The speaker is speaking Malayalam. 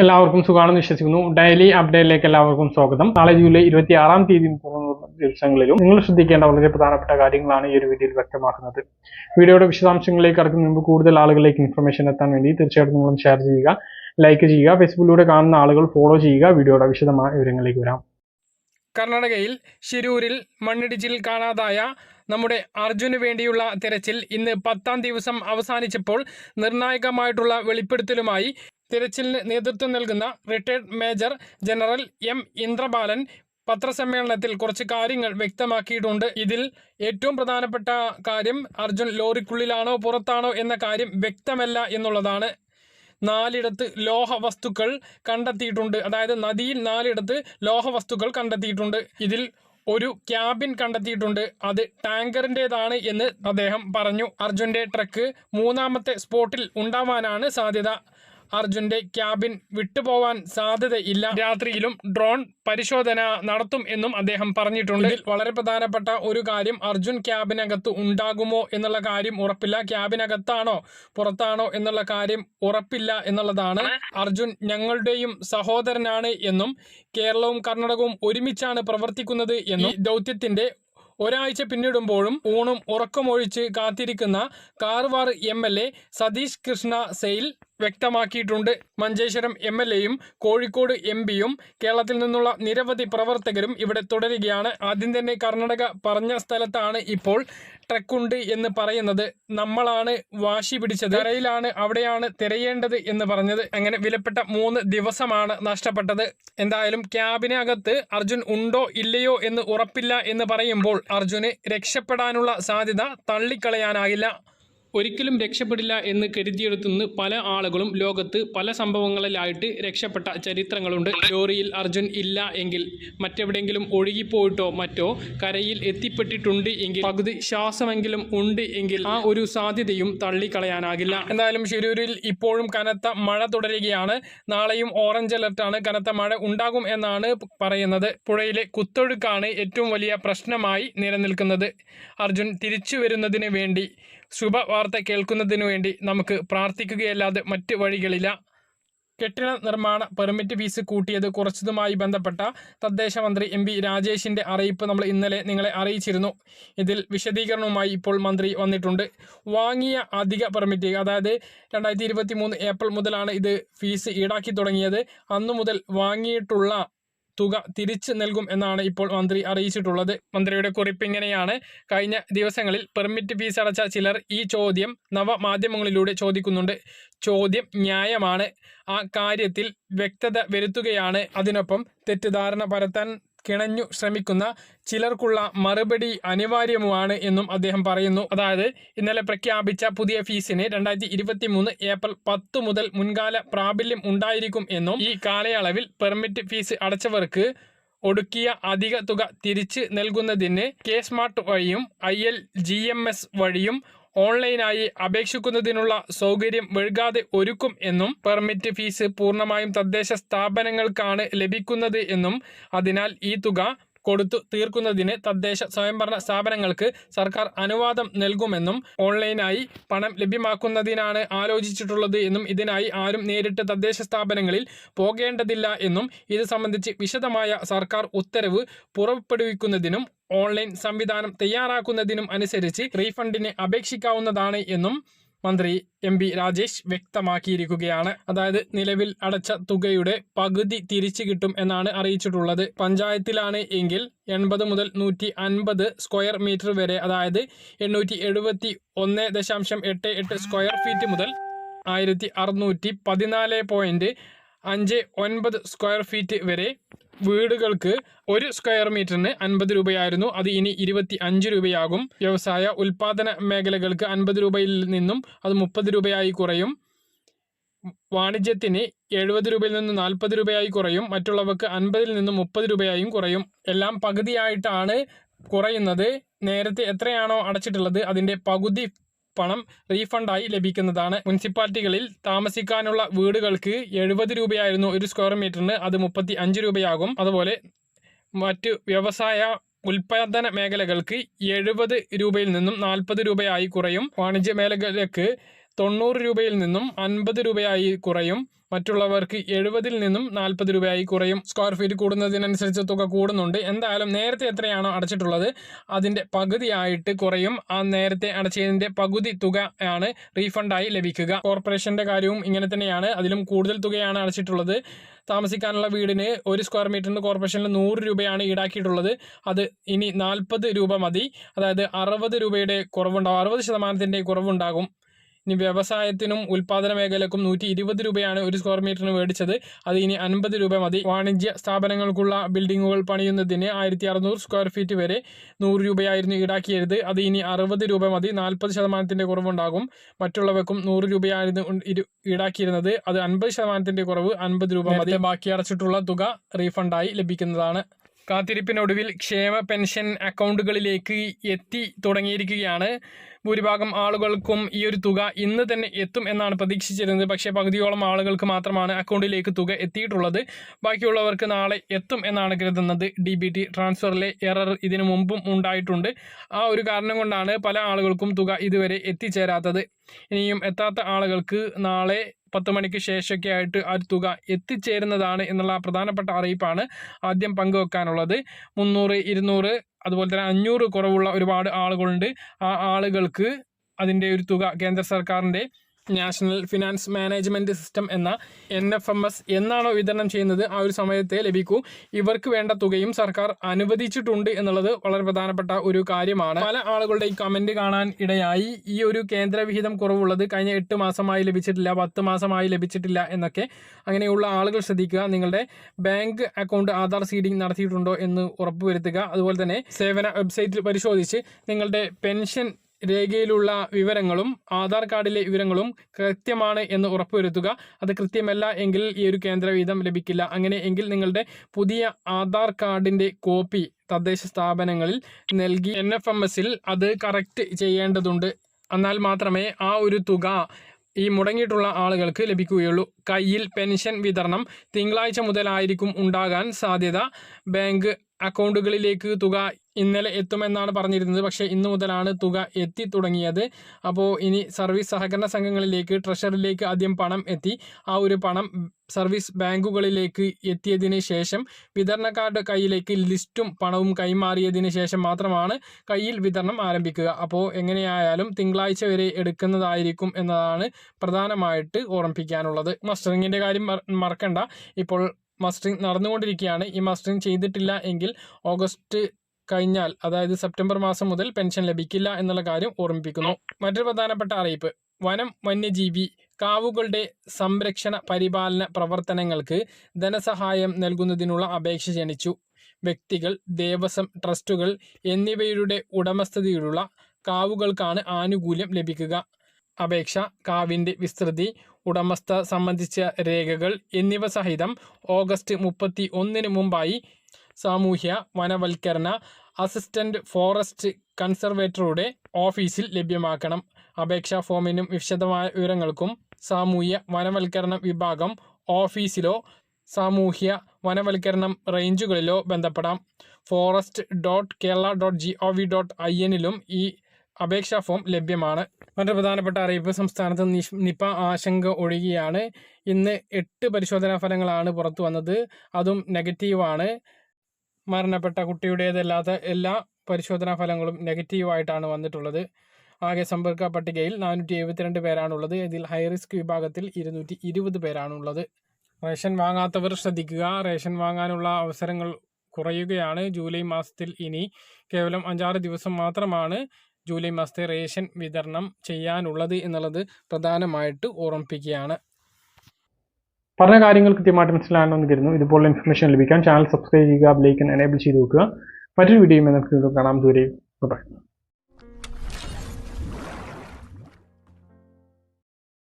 എല്ലാവർക്കും സുഖമാണെന്ന് വിശ്വസിക്കുന്നു. ഡെയിലി അപ്ഡേറ്റിലേക്ക് എല്ലാവർക്കും സ്വാഗതം. നാളെ ജൂലൈ ഇരുപത്തി ആറാം തീയതി തുറന്നു ദിവസങ്ങളിലും നിങ്ങൾ ശ്രദ്ധിക്കേണ്ട വളരെ പ്രധാനപ്പെട്ട കാര്യങ്ങളാണ് ഈ ഒരു വീഡിയോയിൽ വ്യക്തമാക്കുന്നത്. വീഡിയോയുടെ വിശദാംശങ്ങളിലേക്ക് കടക്കുന്ന മുമ്പ് കൂടുതൽ ആളുകളിലേക്ക് ഇൻഫർമേഷൻ എത്താൻ വേണ്ടി തീർച്ചയായിട്ടും നിങ്ങളും ഷെയർ ചെയ്യുക ലൈക്ക് ചെയ്യുക ഫേസ്ബുക്കിലൂടെ കാണുന്ന ആളുകൾ ഫോളോ ചെയ്യുക. വീഡിയോയുടെ വിശദമായ വിവരങ്ങളിലേക്ക് വരാം. കർണാടകയിൽ ശിരൂരിൽ മണ്ണിടിച്ചിൽ കാണാതായ നമ്മുടെ അർജുന് വേണ്ടിയുള്ള തിരച്ചിൽ ഇന്ന് പത്താം ദിവസം അവസാനിച്ചപ്പോൾ നിർണായകമായിട്ടുള്ള വെളിപ്പെടുത്തലുമായി തിരച്ചിലിന് നേതൃത്വം നൽകുന്ന retired major general M Indrabalan പത്രസമ്മേളനത്തിൽ കുറച്ച് കാര്യങ്ങൾ വ്യക്തമാക്കിയിട്ടുണ്ട്. ഇതിൽ ഏറ്റവും പ്രധാനപ്പെട്ട കാര്യം അർജുൻ ലോറിക്കുള്ളിലാണോ പുറത്താണോ എന്ന കാര്യം വ്യക്തമല്ല എന്നുള്ളതാണ്. നാലിടത്ത് ലോഹ വസ്തുക്കൾ കണ്ടെത്തിയിട്ടുണ്ട്. അതായത് നദിയിൽ നാലിടത്ത് ലോഹ വസ്തുക്കൾ കണ്ടെത്തിയിട്ടുണ്ട്. ഇതിൽ ഒരു ക്യാബിൻ കണ്ടെത്തിയിട്ടുണ്ട്. അത് ടാങ്കറിന്റെതാണ് എന്ന് അദ്ദേഹം പറഞ്ഞു. അർജുന്റെ ട്രക്ക് മൂന്നാമത്തെ സ്പോട്ടിൽ ഉണ്ടാവാനാണ് സാധ്യത. അർജുന്റെ ക്യാബിൻ വിട്ടുപോവാൻ സാധ്യതയില്ല. രാത്രിയിലും ഡ്രോൺ പരിശോധന നടത്തും എന്നും അദ്ദേഹം പറഞ്ഞിട്ടുണ്ട്. വളരെ പ്രധാനപ്പെട്ട ഒരു കാര്യം അർജുൻ ക്യാബിനകത്ത് ഉണ്ടാകുമോ എന്നുള്ള കാര്യം ഉറപ്പില്ല. ക്യാബിനകത്താണോ? പുറത്താണോ എന്നുള്ള കാര്യം ഉറപ്പില്ല എന്നുള്ളതാണ്. അർജുൻ ഞങ്ങളുടെയും സഹോദരനാണ് എന്നും കേരളവും കർണാടകവും ഒരുമിച്ചാണ് പ്രവർത്തിക്കുന്നത് എന്നും ദൗത്യത്തിന്റെ ഒരാഴ്ച പിന്നിടുമ്പോഴും ഊണും ഉറക്കമൊഴിച്ച് കാത്തിരിക്കുന്ന Karwar M L A Satish Krishna Sail വ്യക്തമാക്കിയിട്ടുണ്ട്. മഞ്ചേശ്വരം എം എൽ എയും കോഴിക്കോട് എം പിയും കേരളത്തിൽ നിന്നുള്ള നിരവധി പ്രവർത്തകരും ഇവിടെ തുടരുകയാണ്. ആദ്യം തന്നെ കർണാടക പറഞ്ഞ സ്ഥലത്താണ് ഇപ്പോൾ ട്രക്കുണ്ട് എന്ന് പറയുന്നത്. നമ്മളാണ് വാശി പിടിച്ചത്. കരയിലാണ് അവിടെയാണ് തിരയേണ്ടത് എന്ന് പറഞ്ഞത്. അങ്ങനെ വിലപ്പെട്ട മൂന്ന് ദിവസമാണ് നഷ്ടപ്പെട്ടത്. എന്തായാലും ക്യാബിനകത്ത് അർജുൻ ഉണ്ടോ ഇല്ലയോ എന്ന് ഉറപ്പില്ല എന്ന് പറയുമ്പോൾ അർജുന് രക്ഷപ്പെടാനുള്ള സാധ്യത തള്ളിക്കളയാനാകില്ല. ഒരിക്കലും രക്ഷപ്പെടില്ല എന്ന് കരുതിയെടുത്തുനിന്ന് പല ആളുകളും ലോകത്ത് പല സംഭവങ്ങളിലായിട്ട് രക്ഷപ്പെട്ട ചരിത്രങ്ങളുണ്ട്. ലോറിയിൽ അർജുൻ ഇല്ല എങ്കിൽ മറ്റെവിടെയെങ്കിലും ഒഴുകിപ്പോയിട്ടോ മറ്റോ കരയിൽ എത്തിപ്പെട്ടിട്ടുണ്ട് എങ്കിൽ പകുതി ശ്വാസമെങ്കിലും ഉണ്ട് എങ്കിൽ ആ ഒരു സാധ്യതയും തള്ളിക്കളയാനാകില്ല. എന്തായാലും ഷിരൂരിൽ ഇപ്പോഴും കനത്ത മഴ തുടരുകയാണ്. നാളെയും ഓറഞ്ച് അലർട്ടാണ് കനത്ത മഴ ഉണ്ടാകും എന്നാണ് പറയുന്നത്. പുഴയിലെ കുത്തൊഴുക്കാണ് ഏറ്റവും വലിയ പ്രശ്നമായി നിലനിൽക്കുന്നത്. അർജുൻ തിരിച്ചു വരുന്നതിന് വേണ്ടി ശുഭവാർത്ത കേൾക്കുന്നതിനു വേണ്ടി നമുക്ക് പ്രാർത്ഥിക്കുകയല്ലാതെ മറ്റ് വഴികളില്ല. കെട്ടിട നിർമ്മാണ പെർമിറ്റ് ഫീസ് കൂട്ടിയത് കുറച്ചതുമായി ബന്ധപ്പെട്ട തദ്ദേശ മന്ത്രി എം പി രാജേഷിന്റെ അറിയിപ്പ് നമ്മൾ ഇന്നലെ നിങ്ങളെ അറിയിച്ചിരുന്നു. ഇതിൽ വിശദീകരണവുമായി ഇപ്പോൾ മന്ത്രി വന്നിട്ടുണ്ട്. വാങ്ങിയ അധിക പെർമിറ്റ് അതായത് രണ്ടായിരത്തി ഏപ്രിൽ മുതലാണ് ഇത് ഫീസ് ഈടാക്കി തുടങ്ങിയത്. അന്നു മുതൽ വാങ്ങിയിട്ടുള്ള തുക തിരിച്ചു നൽകും എന്നാണ് ഇപ്പോൾ മന്ത്രി അറിയിച്ചിട്ടുള്ളത്. മന്ത്രിയുടെ കുറിപ്പ് ഇങ്ങനെയാണ്. കഴിഞ്ഞ ദിവസങ്ങളിൽ പെർമിറ്റ് ഫീസ് അടച്ച ചിലർ ഈ ചോദ്യം നവമാധ്യമങ്ങളിലൂടെ ചോദിക്കുന്നുണ്ട്. ചോദ്യം ന്യായമാണ്. ആ കാര്യത്തിൽ വ്യക്തത വരുത്തുകയാണ്. അതിനൊപ്പം തെറ്റിദ്ധാരണ പരത്താൻ കിണഞ്ഞു ശ്രമിക്കുന്ന ചിലർക്കുള്ള മറുപടി അനിവാര്യമാണ് എന്നും അദ്ദേഹം പറയുന്നു. അതായത് ഇന്നലെ പ്രഖ്യാപിച്ച പുതിയ ഫീസിന് രണ്ടായിരത്തി ഇരുപത്തി മൂന്ന് ഏപ്രിൽ പത്ത് മുതൽ മുൻകാല പ്രാബല്യം ഉണ്ടായിരിക്കും എന്നും ഈ കാലയളവിൽ പെർമിറ്റ് ഫീസ് അടച്ചവർക്ക് ഒടുക്കിയ അധിക തുക തിരിച്ച് നൽകുന്നതിന് കെ സ്മാർട്ട് വഴിയും I L G M S വഴിയും ഓൺലൈനായി അപേക്ഷിക്കുന്നതിനുള്ള സൗകര്യം വൈകാതെ ഒരുക്കും എന്നും പെർമിറ്റ് ഫീസ് പൂർണമായും തദ്ദേശ സ്ഥാപനങ്ങൾക്കാണ് ലഭിക്കുന്നത് എന്നും അതിനാൽ ഈ തുക കൊടുത്തു തീർക്കുന്നതിന് തദ്ദേശ സ്വയംഭരണ സ്ഥാപനങ്ങൾക്ക് സർക്കാർ അനുവാദം നൽകുമെന്നും ഓൺലൈനായി പണം ലഭ്യമാക്കുന്നതിനാണ് ആലോചിച്ചിട്ടുള്ളത് എന്നും ഇതിനായി ആരും നേരിട്ട് തദ്ദേശ സ്ഥാപനങ്ങളിൽ പോകേണ്ടതില്ല എന്നും ഇത് സംബന്ധിച്ച് വിശദമായ സർക്കാർ ഉത്തരവ് പുറപ്പെടുവിക്കുന്നതിനും ഓൺലൈൻ സംവിധാനം തയ്യാറാക്കുന്നതിനും അനുസരിച്ച് റീഫണ്ടിന് അപേക്ഷിക്കാവുന്നതാണ് എന്നും മന്ത്രി എം പി രാജേഷ് വ്യക്തമാക്കിയിരിക്കുകയാണ്. അതായത് നിലവിൽ അടച്ച തുകയുടെ പകുതി തിരിച്ചു കിട്ടും എന്നാണ് അറിയിച്ചിട്ടുള്ളത്. പഞ്ചായത്തിലാണ് എങ്കിൽ എൺപത് മുതൽ നൂറ്റി അൻപത് സ്ക്വയർ മീറ്റർ വരെ അതായത് എണ്ണൂറ്റി എഴുപത്തി ഒന്ന് ദശാംശം എട്ട് എട്ട് സ്ക്വയർ ഫീറ്റ് മുതൽ ആയിരത്തി അറുന്നൂറ്റി പതിനാല് പോയിന്റ് അഞ്ച് ഒൻപത് സ്ക്വയർ ഫീറ്റ് വരെ വീടുകൾക്ക് ഒരു സ്ക്വയർ മീറ്ററിന് അൻപത് രൂപയായിരുന്നു. അത് ഇനി ഇരുപത്തി അഞ്ച് രൂപയാകും. വ്യവസായ ഉൽപാദന മേഖലകൾക്ക് അൻപത് രൂപയിൽ നിന്നും അത് മുപ്പത് രൂപയായി കുറയും. വാണിജ്യത്തിന് എഴുപത് രൂപയിൽ നിന്ന് നാൽപ്പത് രൂപയായി കുറയും. മറ്റുള്ളവർക്ക് അൻപതിൽ നിന്ന് മുപ്പത് രൂപയായും കുറയും. എല്ലാം പകുതിയായിട്ടാണ് കുറയുന്നത്. നേരത്തെ എത്രയാണോ അടച്ചിട്ടുള്ളത് അതിന്റെ പകുതി പണം റീഫണ്ടായി ലഭിക്കുന്നതാണ്. മുനിസിപ്പാലിറ്റികളിൽ താമസിക്കാനുള്ള വീടുകൾക്ക് എഴുപത് രൂപയായിരുന്നു ഒരു സ്ക്വയർ മീറ്ററിന് അത് മുപ്പത്തി അഞ്ച് രൂപയാകും. അതുപോലെ മറ്റ് വ്യവസായ ഉൽപാദന മേഖലകൾക്ക് എഴുപത് രൂപയിൽ നിന്നും നാൽപ്പത് രൂപയായി കുറയും. വാണിജ്യ മേഖലയ്ക്ക് തൊണ്ണൂറ് രൂപയിൽ നിന്നും അൻപത് രൂപയായി കുറയും. മറ്റുള്ളവർക്ക് എഴുപതിൽ നിന്നും നാൽപ്പത് രൂപയായി കുറയും. സ്ക്വയർ ഫീറ്റ് കൂടുന്നതിനനുസരിച്ച് തുക കൂടുന്നുണ്ട്. എന്തായാലും നേരത്തെ എത്രയാണോ അടച്ചിട്ടുള്ളത് അതിന്റെ പകുതിയായിട്ട് കുറയും. ആ നേരത്തെ അടച്ചതിന്റെ പകുതി തുക ആണ് റീഫണ്ടായി ലഭിക്കുക. കോർപ്പറേഷന്റെ കാര്യവും ഇങ്ങനെ തന്നെയാണ്. അതിലും കൂടുതൽ തുകയാണ് അടച്ചിട്ടുള്ളത്. താമസിക്കാനുള്ള വീടിന് ഒരു സ്ക്വയർ മീറ്ററിന് കോർപ്പറേഷനിൽ നൂറ് രൂപയാണ് ഈടാക്കിയിട്ടുള്ളത്. അത് ഇനി നാൽപ്പത് രൂപ മതി. അതായത് അറുപത് രൂപയുടെ കുറവുണ്ടാകും അറുപത് ശതമാനത്തിന്റെ കുറവുണ്ടാകും. ഇനി വ്യവസായത്തിനും ഉൽപ്പാദന മേഖലക്കും നൂറ്റി ഇരുപത് രൂപയാണ് ഒരു സ്ക്വയർ മീറ്ററിന് മേടിച്ചത്. അത് ഇനി അൻപത് രൂപ മതി. വാണിജ്യ സ്ഥാപനങ്ങൾക്കുള്ള ബിൽഡിങ്ങുകൾ പണിയുന്നതിന് ആയിരത്തി അറുന്നൂറ് സ്ക്വയർ ഫീറ്റ് വരെ നൂറ് രൂപയായിരുന്നു ഈടാക്കിയത്. അത് ഇനി അറുപത് രൂപ മതി. നാൽപ്പത് ശതമാനത്തിന്റെ കുറവുണ്ടാകും. മറ്റുള്ളവർക്കും നൂറ് രൂപയായിരുന്നു ഈടാക്കിയിരുന്നത്. അത് അൻപത് ശതമാനത്തിന്റെ കുറവ് അൻപത് രൂപ മതി. ബാക്കി അടച്ചിട്ടുള്ള തുക റീഫണ്ടായി ലഭിക്കുന്നതാണ്. കാത്തിരിപ്പിനൊടുവിൽ ക്ഷേമ പെൻഷൻ അക്കൗണ്ടുകളിലേക്ക് എത്തി തുടങ്ങിയിരിക്കുകയാണ്. ഭൂരിഭാഗം ആളുകൾക്കും ഈ ഒരു തുക ഇന്ന് തന്നെ എത്തും എന്നാണ് പ്രതീക്ഷിച്ചിരുന്നത്. പക്ഷേ പകുതിയോളം ആളുകൾക്ക് മാത്രമാണ് അക്കൗണ്ടിലേക്ക് തുക എത്തിയിട്ടുള്ളത്. ബാക്കിയുള്ളവർക്ക് നാളെ എത്തും എന്നാണ് കരുതുന്നത്. ഡി ബി ടി ട്രാൻസ്ഫറിലെ എറർ ഇതിനു മുമ്പും ഉണ്ടായിട്ടുണ്ട്. ആ ഒരു കാരണം കൊണ്ടാണ് പല ആളുകൾക്കും തുക ഇതുവരെ എത്തിച്ചേരാത്തത്. ഇനിയും എത്താത്ത ആളുകൾക്ക് നാളെ പത്ത് മണിക്ക് ശേഷമൊക്കെ ആയിട്ട് ആ തുക എത്തിച്ചേരുന്നതാണ് എന്നുള്ള പ്രധാനപ്പെട്ട അറിയിപ്പാണ് ആദ്യം പങ്കുവെക്കാനുള്ളത്. മുന്നൂറ് ഇരുന്നൂറ് അതുപോലെ തന്നെ അഞ്ഞൂറ് കുറവുള്ള ഒരുപാട് ആളുകളുണ്ട്. ആ ആളുകൾക്ക് അതിന്റെ ഒരു തുക കേന്ദ്ര സർക്കാരിന്റെ നാഷണൽ ഫിനാൻസ് മാനേജ്മെന്റ് സിസ്റ്റം എന്ന എൻ എഫ് എം എസ് എന്നാണോ വിതരണം ചെയ്യുന്നത് ആ ഒരു സമയത്തെ ലഭിക്കൂ. ഇവർക്ക് വേണ്ട തുകയും സർക്കാർ അനുവദിച്ചിട്ടുണ്ട് എന്നുള്ളത് വളരെ പ്രധാനപ്പെട്ട ഒരു കാര്യമാണ്. പല ആളുകളുടെ ഈ കമന്റ് കാണാൻ ഇടയായി. ഈ ഒരു കേന്ദ്രവിഹിതം കുറവുള്ളത് കഴിഞ്ഞ എട്ട് മാസമായി ലഭിച്ചിട്ടില്ല പത്ത് മാസമായി ലഭിച്ചിട്ടില്ല എന്നൊക്കെ അങ്ങനെയുള്ള ആളുകൾ ശ്രദ്ധിക്കുക. നിങ്ങളുടെ ബാങ്ക് അക്കൗണ്ട് ആധാർ സീഡിംഗ് നടത്തിയിട്ടുണ്ടോ എന്ന് ഉറപ്പുവരുത്തുക. അതുപോലെ തന്നെ സേവന വെബ്സൈറ്റിൽ പരിശോധിച്ച് നിങ്ങളുടെ പെൻഷൻ രേഖയിലുള്ള വിവരങ്ങളും ആധാർ കാർഡിലെ വിവരങ്ങളും കൃത്യമാണ് എന്ന് ഉറപ്പുവരുത്തുക. അത് കൃത്യമല്ല എങ്കിൽ ഈ ഒരു കേന്ദ്ര വിഹിതം ലഭിക്കില്ല. അങ്ങനെ എങ്കിൽ നിങ്ങളുടെ പുതിയ ആധാർ കാർഡിന്റെ കോപ്പി തദ്ദേശ സ്ഥാപനങ്ങളിൽ നൽകി എൻ എഫ് എം എസിൽ അത് കറക്റ്റ് ചെയ്യേണ്ടതുണ്ട്. എന്നാൽ മാത്രമേ ആ ഒരു തുക ഈ മുടങ്ങിയിട്ടുള്ള ആളുകൾക്ക് ലഭിക്കുകയുള്ളൂ. കയ്യിൽ പെൻഷൻ വിതരണം തിങ്കളാഴ്ച മുതലായിരിക്കും ഉണ്ടാകാൻ സാധ്യത. ബാങ്ക് അക്കൗണ്ടുകളിലേക്ക് തുക ഇന്നലെ എത്തുമെന്നാണ് പറഞ്ഞിരുന്നത്. പക്ഷേ ഇന്നു മുതലാണ് തുക എത്തി തുടങ്ങിയത്. അപ്പോൾ ഇനി സർവീസ് സഹകരണ സംഘങ്ങളിലേക്ക് ട്രഷറിലേക്ക് ആദ്യം പണം എത്തി. ആ ഒരു പണം സർവീസ് ബാങ്കുകളിലേക്ക് എത്തിയതിന് ശേഷം വിതരണക്കാരുടെ കയ്യിലേക്ക് ലിസ്റ്റും പണവും കൈമാറിയതിന് ശേഷം മാത്രമാണ് കയ്യിൽ വിതരണം ആരംഭിക്കുക. അപ്പോൾ എങ്ങനെയായാലും തിങ്കളാഴ്ച വരെ എടുക്കുന്നതായിരിക്കും എന്നതാണ് പ്രധാനമായിട്ട് ഓർമ്മിപ്പിക്കാനുള്ളത്. മസ്റ്ററിങ്ങിന്റെ കാര്യം മറക്കണ്ട. ഇപ്പോൾ മസ്റ്ററിങ് നടന്നുകൊണ്ടിരിക്കുകയാണ്. ഈ മസ്റ്ററിങ് ചെയ്തിട്ടില്ല എങ്കിൽ ഓഗസ്റ്റ് കഴിഞ്ഞാൽ അതായത് സെപ്റ്റംബർ മാസം മുതൽ പെൻഷൻ ലഭിക്കില്ല എന്നുള്ള കാര്യം ഓർമ്മിപ്പിക്കുന്നു. മറ്റൊരു പ്രധാനപ്പെട്ട അറിയിപ്പ്. വനം വന്യജീവി കാവുകളുടെ സംരക്ഷണ പരിപാലന പ്രവർത്തനങ്ങൾക്ക് ധനസഹായം നൽകുന്നതിനുള്ള അപേക്ഷ ക്ഷണിച്ചു വ്യക്തികൾ ദേവസ്വം ട്രസ്റ്റുകൾ എന്നിവയുടെ ഉടമസ്ഥതയിലുള്ള കാവുകൾക്കാണ് ആനുകൂല്യം ലഭിക്കുക. അപേക്ഷ കാവിന്റെ വിസ്തൃതി ഉടമസ്ഥ സംബന്ധിച്ച രേഖകൾ എന്നിവ സഹിതം ഓഗസ്റ്റ് മുപ്പത്തി ഒന്നിന് മുമ്പായി സാമൂഹ്യ വനവൽക്കരണ അസിസ്റ്റന്റ് ഫോറസ്റ്റ് കൺസർവേറ്ററുടെ ഓഫീസിൽ ലഭ്യമാക്കണം. അപേക്ഷാ ഫോമിനും വിശദമായ വിവരങ്ങൾക്കും സാമൂഹ്യ വനവൽക്കരണ വിഭാഗം ഓഫീസിലോ സാമൂഹ്യ വനവൽക്കരണം റേഞ്ചുകളിലോ ബന്ധപ്പെടാം. Forest dot Kerala dot G O V dot I എന്നിലും ഈ അപേക്ഷാ ഫോം ലഭ്യമാണ്. മറ്റൊരു പ്രധാനപ്പെട്ട അറിയിപ്പ് സംസ്ഥാനത്ത് നിപ ആശങ്ക ഒഴുകിയാണ്. ഇന്ന് എട്ട് പരിശോധനാ ഫലങ്ങളാണ് പുറത്തു വന്നത്. അതും നെഗറ്റീവാണ്. മരണപ്പെട്ട കുട്ടിയുടേതല്ലാത്ത എല്ലാ പരിശോധനാ ഫലങ്ങളും നെഗറ്റീവായിട്ടാണ് വന്നിട്ടുള്ളത്. ആകെ സമ്പർക്ക പട്ടികയിൽ നാനൂറ്റി എഴുപത്തിരണ്ട് പേരാണുള്ളത്. ഇതിൽ ഹൈ റിസ്ക് വിഭാഗത്തിൽ ഇരുന്നൂറ്റി ഇരുപത് പേരാണുള്ളത്. റേഷൻ വാങ്ങാത്തവർ ശ്രദ്ധിക്കുക. റേഷൻ വാങ്ങാനുള്ള അവസരങ്ങൾ കുറയുകയാണ്. ജൂലൈ മാസത്തിൽ ഇനി കേവലം അഞ്ചാറ് ദിവസം മാത്രമാണ് ജൂലൈ മാസത്തെ റേഷൻ വിതരണം ചെയ്യാനുള്ളത് എന്നുള്ളത് പ്രധാനമായിട്ട് ഓർമ്മിപ്പിക്കുകയാണ്. പറഞ്ഞ കാര്യങ്ങൾ കൃത്യമായിട്ട് മനസ്സിലാണെന്ന് കരുതുന്നു ഇതുപോലുള്ള ഇൻഫർമേഷൻ ലഭിക്കാൻ ചാനൽ സബ്സ്ക്രൈബ് ചെയ്യുക ബെലൈക്കൻ എനേബിൾ ചെയ്ത് വെക്കുക. മറ്റൊരു വീഡിയോയുമായി നമുക്ക് കാണാം. ദൂരെ